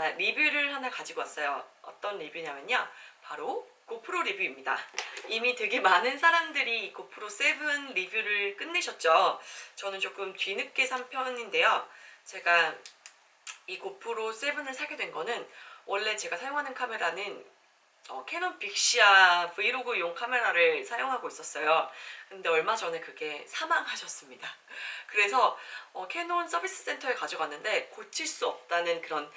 제가 리뷰를 하나 가지고 왔어요. 어떤 리뷰냐면요. 바로 고프로 리뷰입니다. 이미 되게 많은 사람들이 이 고프로 7 리뷰를 끝내셨죠. 저는 조금 뒤늦게 산 편인데요. 제가 이 고프로 7을 사게 된 거는 원래 제가 사용하는 카메라는 어, 캐논 빅시아 브이로그용 카메라를 사용하고 있었어요. 근데 얼마 전에 그게 사망하셨습니다. 그래서 어, 캐논 서비스 센터에 가져갔는데 고칠 수 없다는 그런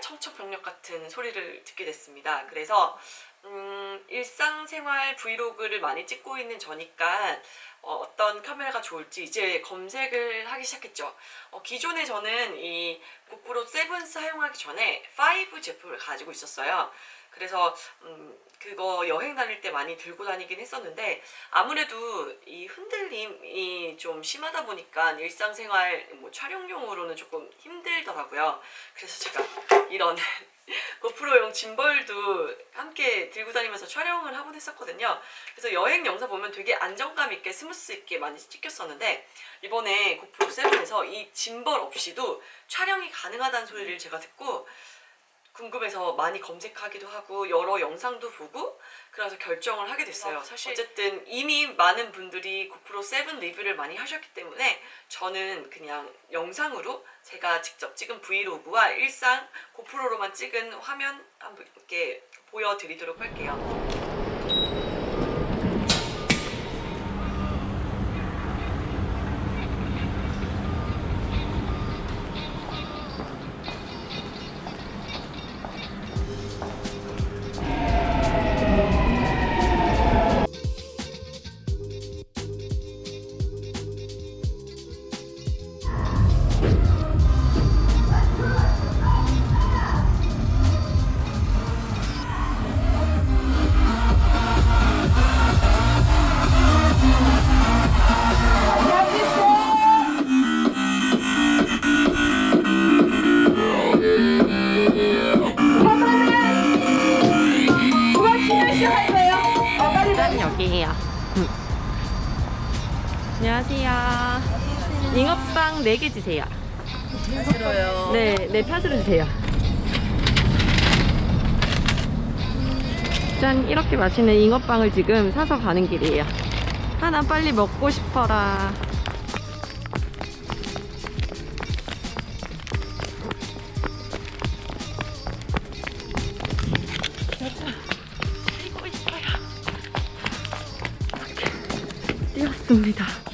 청천벽력 같은 소리를 듣게 됐습니다. 그래서 음, 일상생활 브이로그를 많이 찍고 있는 저니까 어, 떤 카메라가 좋을지 이제 검색을 하기 시작했죠. 어, 기존에 저는 이 고프로 7 사용하기 전에 5 제품을 가지고 있었어요. 그래서 음, 그거 여행 다닐 때 많이 들고 다니긴 했었는데 아무래도 이 흔들림이 좀 심하다 보니까 일상생활 뭐 촬영용으로는 조금 힘들더라고요. 그래서 제가 이런 고프로용 짐벌도 함께 들고 다니면서 촬영을 하곤 했었거든요. 그래서 여행 영상 보면 되게 안정감 있게 스무스 있게 많이 찍혔었는데 이번에 고프로 7에서 이 짐벌 없이도 촬영이 가능하다는 소리를 제가 듣고 궁금해서 많이 검색하기도 하고 여러 영상도 보고 그래서 결정을 하게 됐어요. 사실 어쨌든 이미 많은 분들이 고프로 7 리뷰를 많이 하셨기 때문에 저는 그냥 영상으로 제가 직접 찍은 브이로그와 일상 고프로로만 찍은 화면 한번 이렇게 보여드리도록 할게요. 안녕하세요. 잉어빵 4개 주세요. 싫어요. 네, 네 팥으로 주세요. 짠, 이렇게 맛있는 잉어빵을 지금 사서 가는 길이에요. 하나 빨리 먹고 싶어라. 뛰었습니다.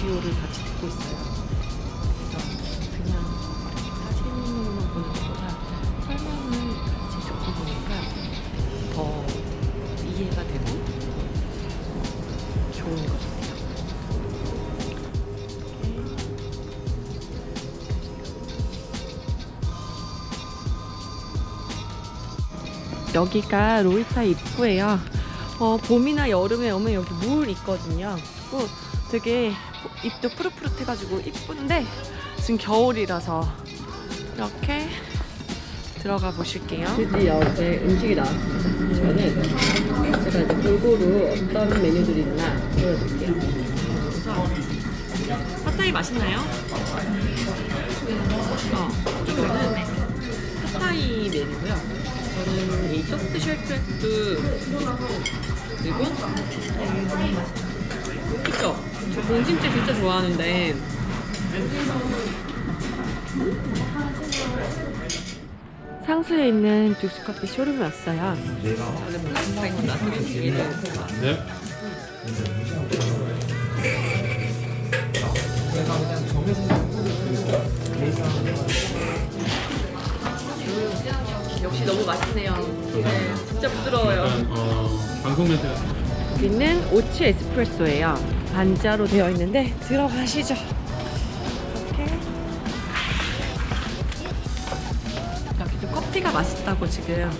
오디오를 같이 듣고 있어요. 그래서 그냥 사진으로만 보는 것보다 설명을 같이 듣고 보니까 더 이해가 되고 좋은 것 같아요. 여기가 로이타 입구예요. 어, 봄이나 여름에 오면 여기 물 있거든요. 되게 입도 푸릇푸릇해가지고 이쁜데 지금 겨울이라서 이렇게 들어가 보실게요. 드디어 제 음식이 나왔습니다. 저는 제가 이제 골고루 어떤 메뉴들이 있나 보여드릴게요. 그래서 팟타이 맛있나요? 어, 이거는 팟타이 메뉴고요. 저는 이 토스트 쉘트도 그리고 그쵸? 저 공심채 진짜 좋아하는데 상수에 있는 듀스커피 쇼룸에 왔어요. 나중에 네. 역시 너무 맛있네요. 네, 진짜 부드러워요. 약간 어, 방송 멘트 같은 여기는 오츠 에스프레소예요. 반자로 되어 있는데 들어가시죠. 이렇게 여기도 커피가 맛있다고 지금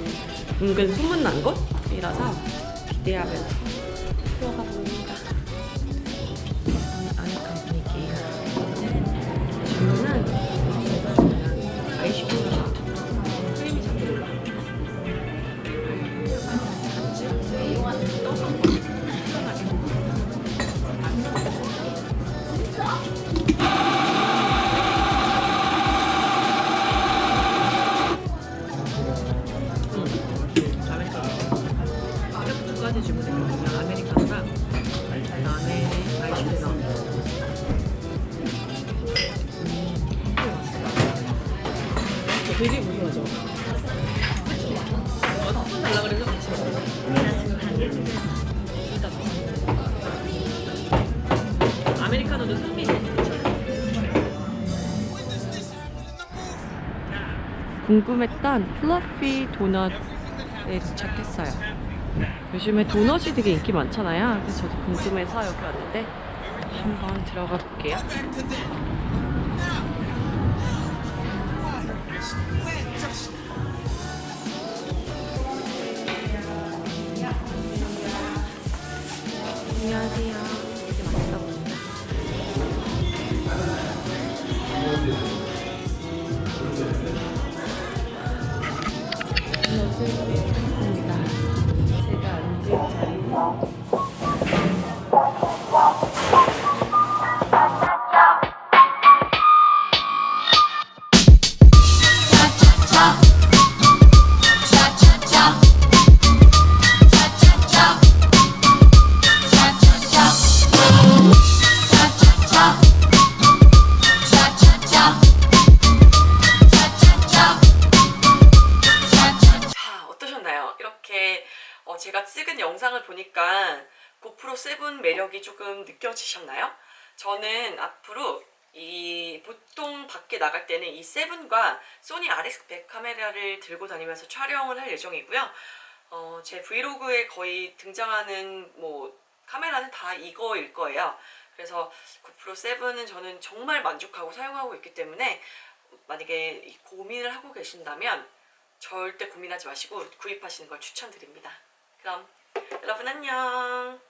은근 소문난 곳이라서 기대하면서 되게 무서워져. 스푼 달라 그래서. 아메리카노도 산미 궁금했던 플러피 도넛에 도착했어요. 요즘에 도넛이 되게 인기 많잖아요. 그래서 저도 궁금해서 여기 왔는데 한번 들어가 볼게요. 이 고프로 7 매력이 조금 느껴지셨나요? 저는 앞으로 이 보통 밖에 나갈 때는 이 7과 소니 RX100 카메라를 들고 다니면서 촬영을 할 예정이고요. 어, 제 브이로그에 거의 등장하는 뭐 카메라는 다 이거일 거예요. 그래서 고프로 7은 저는 정말 만족하고 사용하고 있기 때문에 만약에 이 고민을 하고 계신다면 절대 고민하지 마시고 구입하시는 걸 추천드립니다. 그럼 여러분 안녕.